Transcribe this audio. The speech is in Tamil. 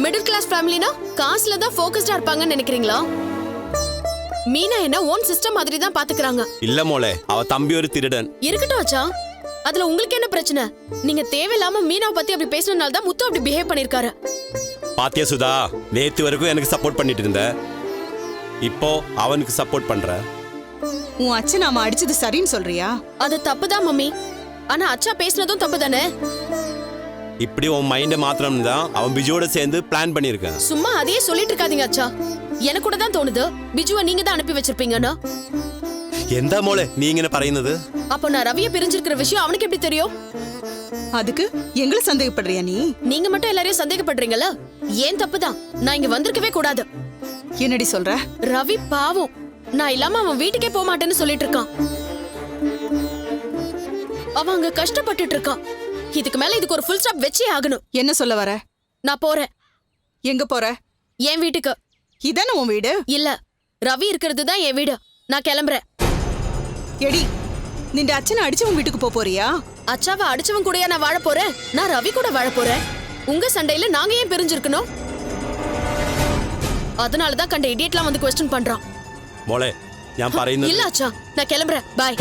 மிடில் கிளாஸ் ஃபேமிலினா காசுல தான் ஃபோக்கஸ்டா இருப்பாங்கன்னு நினைக்கிறீங்களா? மீனா என்ன ஓன் சிஸ்டம் மாதிரி தான் பாத்துக்கறாங்க. இல்ல மோளே அவ தம்பி ஒரு திருடன். இருக்கட்டும் அச்சா. அதுல உங்களுக்கு என்ன பிரச்சனை? நீங்க தேவையில்லாம மீனாவை பத்தி அப்படி பேசுனதுனால தான் முத்து அப்படி பிஹேவ் பண்ணிருக்காரு. பாத்தியா சுதா நேத்து வரைக்கும் எனக்கு சப்போர்ட் பண்ணிட்டு இருந்த. இப்போ அவனுக்கு சப்போர்ட் பண்ற. உன் அச்சன் நாம அடிச்சது சரின்னு சொல்றியா? அது தப்புதான் மம்மி. ஆனா அச்சா பேசுனதும் தப்பு தானே இப்படி உன் மைண்டை மாத்திரம்னு தான் அவன் பிஜுவோட சேர்ந்து பிளான் பண்ணியிருக்கேன் சும்மா அதையே சொல்லிட்டு இருக்காதீங்க அச்சா எனக்கு கூட தான் தோணுது பிஜுவை நீங்க தான் அனுப்பி வச்சிருப்பீங்கன்னு എന്താ മോളെ നീ ഇങ്ങനെ പറയുന്നത് அப்போ நான் ரவிய பிரிஞ்சிருக்கிற விஷயம் அவனுக்கு எப்படி தெரியும் அதுக்கு எங்களை சந்தேகப்படுறியா நீ நீங்க மட்டும் எல்லாரையும் சந்தேகப்படுறீங்கல்ல ஏன் தப்புதான் நான் இங்க வந்திருக்கவே கூடாது என்னடி சொல்ற ரவி பாவம் நான் இல்லாம அவன் வீட்டுக்கே போக மாட்டேன்னு சொல்லிட்டு இருக்கான் அவன் அங்க கஷ்டப்பட்டுட்டு இருக்கான் இதுக்கு மேல இதுக்கு ஒரு ஃபுல் ஸ்டாப் வச்சே ஆகணும் என்ன சொல்ல வர நான் போறேன் எங்க போற என் வீட்டுக்கு இதானே உன் வீடு இல்ல ரவி இருக்கிறது தான் என் வீடு நான் கிளம்புறேன் எடி நின்ற அச்சனை அடிச்சு உன் வீட்டுக்கு போப் போறியா அச்சாவை அடிச்சவன் கூடயா நான் வாழ போறேன் நான் ரவி கூட வாழ போறேன் உங்க சண்டையில நாங்க ஏன் பிரிஞ்சிருக்கணும் அதனாலதான் கண்ட இடியட்லாம் வந்து கொஸ்டின் பண்றான் മോളെ ഞാൻ പറയുന്നത് இல்ல அச்சா நான் கிளம்புறேன் பாய்